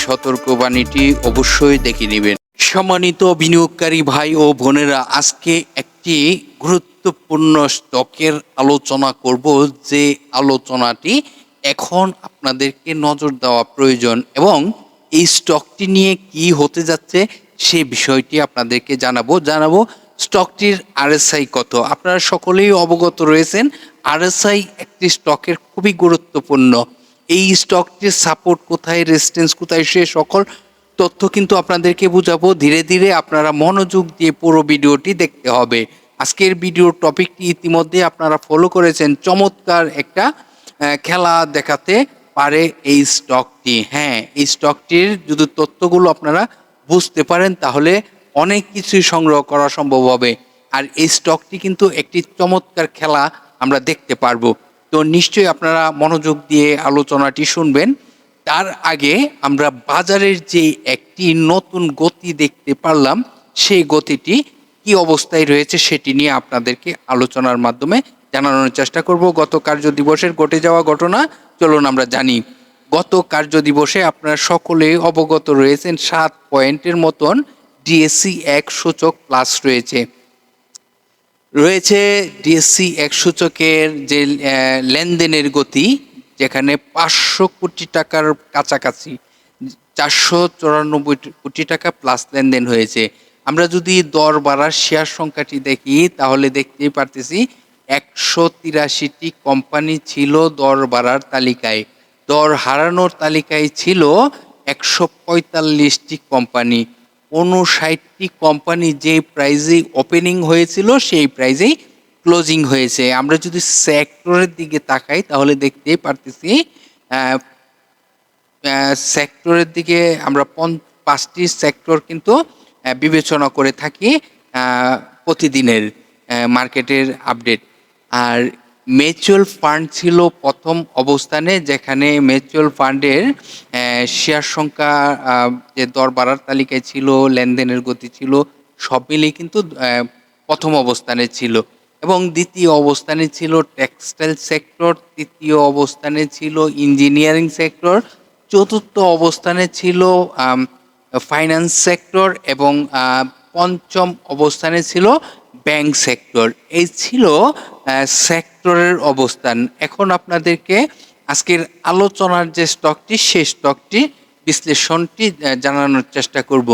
সতর্কবাণীটি অবশ্যই দেখে নেবেন। সম্মানিত বিনিয়োগকারী ভাই ও বোনেরা, আজকে একটি গুরুত্বপূর্ণ স্টকের আলোচনা করব যে আলোচনাটি এখন আপনাদেরকে নজর দেওয়া প্রয়োজন এবং এই স্টকটি নিয়ে কি হতে যাচ্ছে সে বিষয়টি আপনাদেরকে জানাব। জানাব স্টকটির আরএসআই কত। আপনারা সকলেই অবগত রয়েছেন, আরএসআই একটি স্টকের খুবই গুরুত্বপূর্ণ এই স্টকটির সাপোর্ট কোথায় রেজিস্ট্যান্স কোথায়, সে সকল তথ্য কিন্তু আপনাদেরকে বুঝাবো। ধীরে ধীরে আপনারা মনোযোগ দিয়ে পুরো ভিডিওটি দেখতে হবে। আজকের ভিডিওর টপিকটি ইতিমধ্যে আপনারা ফলো করেছেন। চমৎকার একটা খেলা দেখাতে পারে এই স্টকটি হ্যাঁ এই স্টকটির যদি তথ্যগুলো আপনারা বুঝতে পারেন, তাহলে অনেক কিছুই সংগ্রহ করা সম্ভব হবে। আর এই স্টকটি কিন্তু একটি চমৎকার খেলা আমরা দেখতে পারব। তো নিশ্চয়ই আপনারা মনোযোগ দিয়ে আলোচনাটি শুনবেন। তার আগে আমরা বাজারের যে একটি নতুন গতি দেখতে পারলাম, সেই গতিটি কি অবস্থায় রয়েছে সেটি নিয়ে আপনাদেরকে আলোচনার মাধ্যমে জানানোর চেষ্টা করব। গত কার্য দিবসের ঘটে যাওয়া ঘটনা, চলুন আমরা জানি। গত কার্য দিবসে আপনারা সকলে অবগত রয়েছেন, সাত পয়েন্টের মতন ডিএসসি এক সূচক প্লাস রয়েছে। রয়েছে ডিএসসি এক সূচকের যে লেনদেনের গতি, যেখানে পাঁচশো কোটি টাকার কাছাকাছি, চারশো চুরানব্বই কোটি টাকা প্লাস লেনদেন হয়েছে। আমরা যদি দর বাড়ার শেয়ার সংখ্যাটি দেখি, তাহলে দেখতেই পারতেছি একশো তিরাশিটি কোম্পানি ছিল দর বাড়ার তালিকায়। দর হারানোর তালিকায় ছিল একশো পঁয়তাল্লিশটি কোম্পানি উনষাটটি কোম্পানি যে প্রাইজে ওপেনিং হয়েছিল, সেই প্রাইজেই ক্লোজিং হয়েছে। আমরা যদি সেক্টরের দিকে তাকাই, তাহলে দেখতেই পারতেছি সেক্টরের দিকে আমরা পাঁচটি সেক্টর কিন্তু বিবেচনা করে থাকি প্রতিদিনের মার্কেটের আপডেট আর মিউচুয়াল ফান্ড ছিল প্রথম অবস্থানে, যেখানে মিউচুয়াল ফান্ডের শেয়ার সংখ্যা যে দর বাড়ার তালিকায় ছিল, লেনদেনের গতি ছিল, সব মিলিয়ে কিন্তু প্রথম অবস্থানে ছিল। এবং দ্বিতীয় অবস্থানে ছিল টেক্সটাইল সেক্টর তৃতীয় অবস্থানে ছিল ইঞ্জিনিয়ারিং সেক্টর চতুর্থ অবস্থানে ছিল ফাইন্যান্স সেক্টর এবং পঞ্চম অবস্থানে ছিল ব্যাংক সেক্টর এই ছিল সেক্টরের অবস্থান। এখন আপনাদেরকে আজকের আলোচনার যে স্টকটি, সেই স্টকটি বিশ্লেষণটি জানানোর চেষ্টা করব।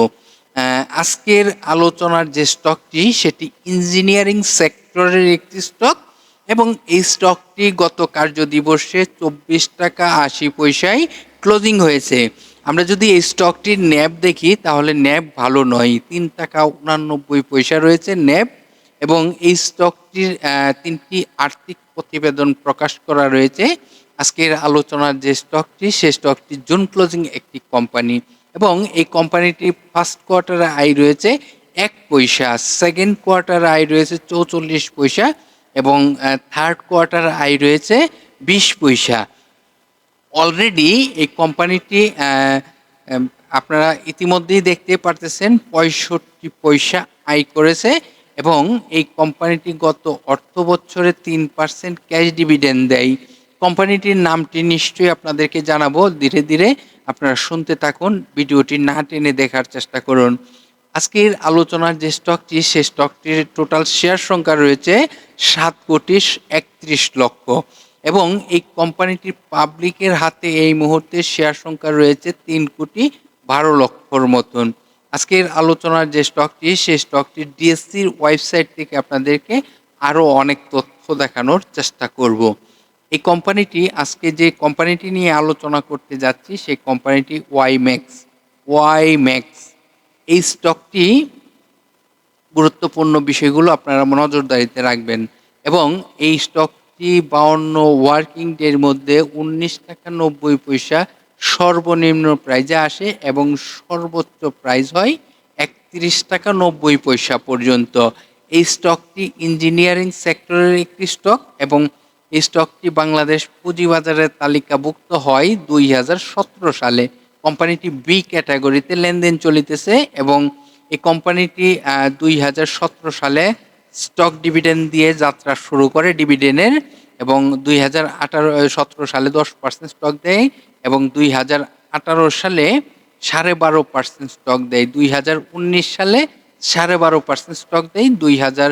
আজকের আলোচনার যে স্টকটি, সেটি ইঞ্জিনিয়ারিং সেক্টরের একটি স্টক এবং এই স্টকটি গত কার্য দিবসে চব্বিশ টাকা আশি পয়সায় ক্লোজিং হয়েছে। আমরা যদি এই স্টকটির ন্যাব দেখি, তাহলে ন্যাব ভালো নয়। তিন টাকা উনানব্বই পয়সা রয়েছে ন্যাব। এবং এই স্টকটির তিনটি আর্থিক প্রতিবেদন প্রকাশ করা রয়েছে। আজকের আলোচনার যে স্টকটি সেই স্টকটি জুন ক্লোজিং একটি কোম্পানি এবং এই কোম্পানিটির ফার্স্ট কোয়ার্টারে আয় রয়েছে এক পয়সা সেকেন্ড কোয়ার্টার আয় রয়েছে চৌচল্লিশ পয়সা এবং থার্ড কোয়ার্টার আয় রয়েছে বিশ পয়সা। অলরেডি এই কোম্পানিটি আপনারা ইতিমধ্যেই দেখতে পারতেছেন, পঁয়ষট্টি পয়সা আয় করেছে। এবং এই কোম্পানিটি গত অর্থ বছরে তিন পার্সেন্ট ক্যাশ ডিভিডেন্ড দেয়। কোম্পানিটির নামটি নিশ্চয়ই আপনাদেরকে জানাব। ধীরে ধীরে আপনারা শুনতে থাকুন, ভিডিওটি না টেনে দেখার চেষ্টা করুন। আজকের আলোচনার যে স্টকটি সেই স্টকটির টোটাল শেয়ার সংখ্যা রয়েছে সাত কোটি একত্রিশ লক্ষ এবং এই কোম্পানিটির পাবলিকের হাতে এই মুহূর্তে শেয়ার সংখ্যা রয়েছে তিন কোটি বারো লক্ষর মতন। আজকের আলোচনার যে স্টকটি সেই স্টকটি ডিএসসির ওয়েবসাইট থেকে আপনাদেরকে আরও অনেক তথ্য দেখানোর চেষ্টা করব। এই কোম্পানিটি আজকে যে কোম্পানিটি নিয়ে আলোচনা করতে যাচ্ছি, সেই কোম্পানিটি ওয়াই ম্যাক্স ওয়াই ম্যাক্স এই স্টকটি গুরুত্বপূর্ণ বিষয়গুলো আপনারা নজরদারিতে রাখবেন এবং এই স্টকটি বাউন্ন ওয়ার্কিং ডের মধ্যে উনিশ টাকা নব্বই পয়সা সর্বনিম্ন প্রাইজে আসে এবং সর্বোচ্চ প্রাইজ হয় একত্রিশ টাকা নব্বই পয়সা পর্যন্ত। এই স্টকটি ইঞ্জিনিয়ারিং সেক্টরের একটি স্টক এবং এই স্টকটি বাংলাদেশ পুঁজিবাজারে তালিকাভুক্ত হয় দুই হাজার সতেরো সালে। কোম্পানিটি বি ক্যাটাগরিতে লেনদেন চলিতেছে এবং এই কোম্পানিটি দুই হাজার সতেরো সালে স্টক ডিভিডেন্ড দিয়ে যাত্রা শুরু করে ডিভিডেন্ডের এবং দুই হাজার আঠারো সতেরো সালে দশ পার্সেন্ট স্টক দেয় এবং দুই হাজার আঠারো সালে সাড়ে বারো পার্সেন্ট স্টক দেয়। দুই হাজার উনিশ সালে সাড়ে বারো পার্সেন্ট স্টক দেয়। দুই হাজার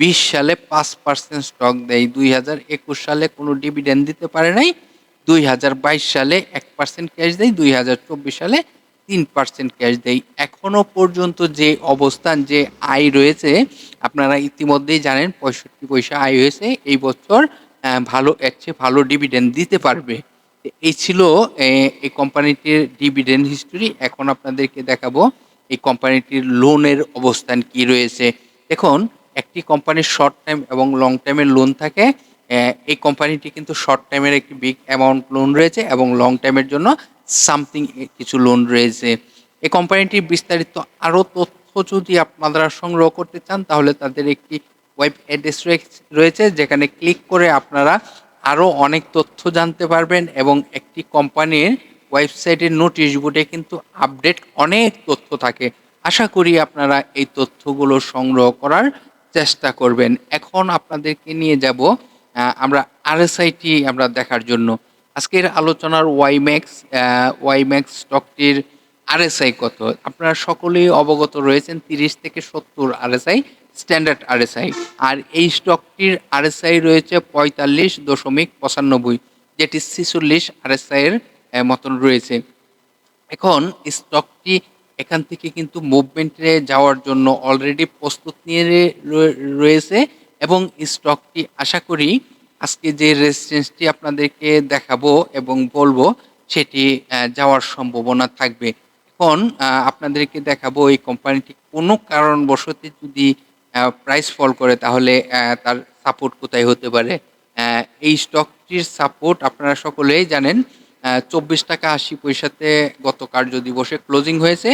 বিশ সালে পাঁচ পার্সেন্ট স্টক দেয়। দুই হাজার একুশ সালে কোনো ডিভিডেন্ড দিতে পারে নাই। দুই হাজার বাইশ সালে এক পার্সেন্ট ক্যাশ দেয়। দুই হাজার চব্বিশ সালে তিন পার্সেন্ট ক্যাশ দেয়। এখনও পর্যন্ত যে অবস্থান, যে আয় রয়েছে, আপনারা ইতিমধ্যেই জানেন, পঁয়ষট্টি পয়সা আয় হয়েছে। এই বছর ভালো, এর চেয়ে ভালো ডিভিডেন্ড দিতে পারবে। এই ছিল এই কোম্পানিটির ডিভিডেন্ড হিস্টোরি এখন আপনাদেরকে দেখাবো এই কোম্পানিটির লোনের অবস্থান কি রয়েছে। দেখুন, একটি কোম্পানির শর্ট টাইম এবং লং টাইমের লোন থাকে। এই কোম্পানিটি কিন্তু শর্ট টাইমের একটি বিগ অ্যামাউন্ট লোন রয়েছে এবং লং টাইমের জন্য সামথিং কিছু লোন রয়েছে। এই কোম্পানিটির বিস্তারিত আরও তথ্য যদি আপনারা সংগ্রহ করতে চান, তাহলে তাদের একটি ওয়েব অ্যাড্রেস রয়েছে যেখানে ক্লিক করে আপনারা আরও অনেক তথ্য জানতে পারবেন এবং একটি কোম্পানির ওয়েবসাইটের নোটিশ বোর্ডে কিন্তু আপডেট অনেক তথ্য থাকে। আশা করি আপনারা এই তথ্যগুলো সংগ্রহ করার চেষ্টা করবেন। এখন আপনাদেরকে নিয়ে যাব আমরা আরএসআইটি আমরা দেখার জন্য। আজকের আলোচনার ওয়াইম্যাক্স ওয়াইম্যাক্স স্টকটির আরএসআই কত? আপনারা সকলেই অবগত রয়েছেন, তিরিশ থেকে সত্তর আরএসআই স্ট্যান্ডার্ড আরএসআই আর এই স্টকটির আরএসআই রয়েছে পঁয়তাল্লিশ দশমিক পঁচানব্বই যেটি ছিচল্লিশ আরএসআই এর আহ, মতন রয়েছে। এখন স্টকটি এখান থেকে কিন্তু মুভমেন্টে যাওয়ার জন্য অলরেডি প্রস্তুত নিয়ে রয়েছে এবং স্টকটি আশা করি আজকে যে রেজিস্ট্যান্সটি আপনাদেরকে দেখাবো এবং বলব সেটি যাওয়ার সম্ভাবনা থাকবে। এখন আপনাদেরকে দেখাবো এই কোম্পানিটি কোনো কারণবশত যদি প্রাইস ফল করে, তাহলে তার সাপোর্ট কোথায় হতে পারে? এই স্টকটির সাপোর্ট আপনারা সকলেই জানেন চব্বিশ টাকা আশি পয়সাতে গত কার্য দিবসে ক্লোজিং হয়েছে,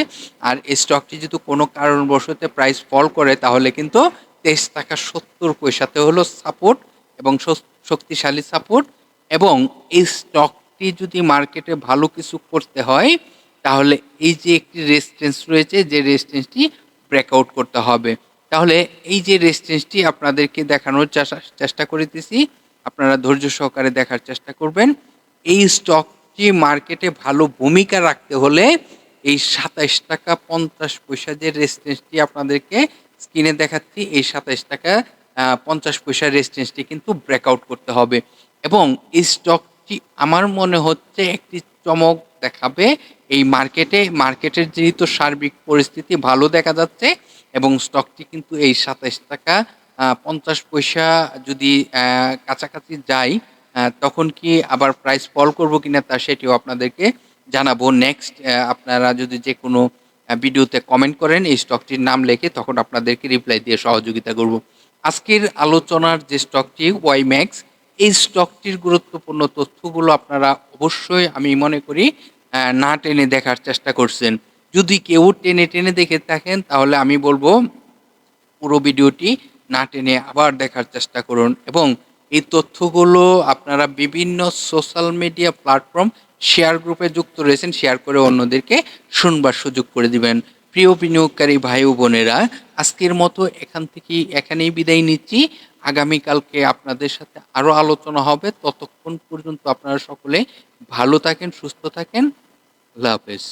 আর এই স্টকটি যদি কোনো কারণবশত প্রাইস ফল করে, তাহলে কিন্তু তেইশ টাকা সত্তর পয়সাতে হলো সাপোর্ট এবং শক্তিশালী সাপোর্ট এবং এই স্টকটি যদি মার্কেটে ভালো কিছু করতে হয়, তাহলে এই যে একটি রেজিস্ট্যান্স রয়েছে, যে রেজিস্ট্যান্সটি ব্রেকআউট করতে হবে। তাহলে এই যে রেজিস্ট্যান্সটি আপনাদেরকে দেখানোর চেষ্টা- করিতেছি, আপনারা ধৈর্য সহকারে দেখার চেষ্টা করবেন। এই স্টকটি মার্কেটে ভালো ভূমিকা রাখতে হলে এই সাতাইশ টাকা পঞ্চাশ পয়সা যে রেজিস্ট্যান্সটি আপনাদেরকে স্ক্রিনে দেখাচ্ছি, এই সাতাইশ টাকা পঞ্চাশ পয়সা রেজিস্ট্যান্সটি কিন্তু ব্রেকআউট করতে হবে। এবং এই স্টকটি আমার মনে হচ্ছে একটি চমক দেখাবে। এই মার্কেটে, মার্কেটের যেহেতু সার্বিক পরিস্থিতি ভালো দেখা যাচ্ছে এবং স্টকটি কিন্তু এই সাতাইশ টাকা পঞ্চাশ পয়সা যদি কাছাকাছি যায় তখন কি আবার প্রাইস ফল করব কিনা তা সেটিও আপনাদেরকে জানাব। নেক্সট আপনারা যদি যে কোনো ভিডিওতে কমেন্ট করেন, এই স্টকটির নাম লেখে তখন আপনাদেরকে রিপ্লাই দিয়ে সহযোগিতা করব। আজকের আলোচনার যে স্টকটি ওয়াইম্যাক্স এই স্টকটির গুরুত্বপূর্ণ তথ্যগুলো আপনারা অবশ্যই আমি মনে করি না টেনে দেখার চেষ্টা করছেন। যদি কেউ টেনে টেনে দেখে থাকেন, তাহলে আমি বলব, পুরো ভিডিওটি না টেনে আবার দেখার চেষ্টা করুন। এবং এই তথ্যগুলো আপনারা বিভিন্ন সোশ্যাল মিডিয়া প্ল্যাটফর্ম শেয়ার গ্রুপে যুক্ত রয়েছেন, শেয়ার করে অন্যদেরকে শুনবার সুযোগ করে দিবেন। প্রিয় বিনিয়োগকারী ভাই ও বোনেরা, আজকের মতো এখান থেকে এখানেই বিদায় নিচ্ছি। আগামীকালকে আপনাদের সাথে আরও আলোচনা হবে। ততক্ষণ পর্যন্ত আপনারা সকলে ভালো থাকেন, সুস্থ থাকেন। আল্লাহ হাফেজ।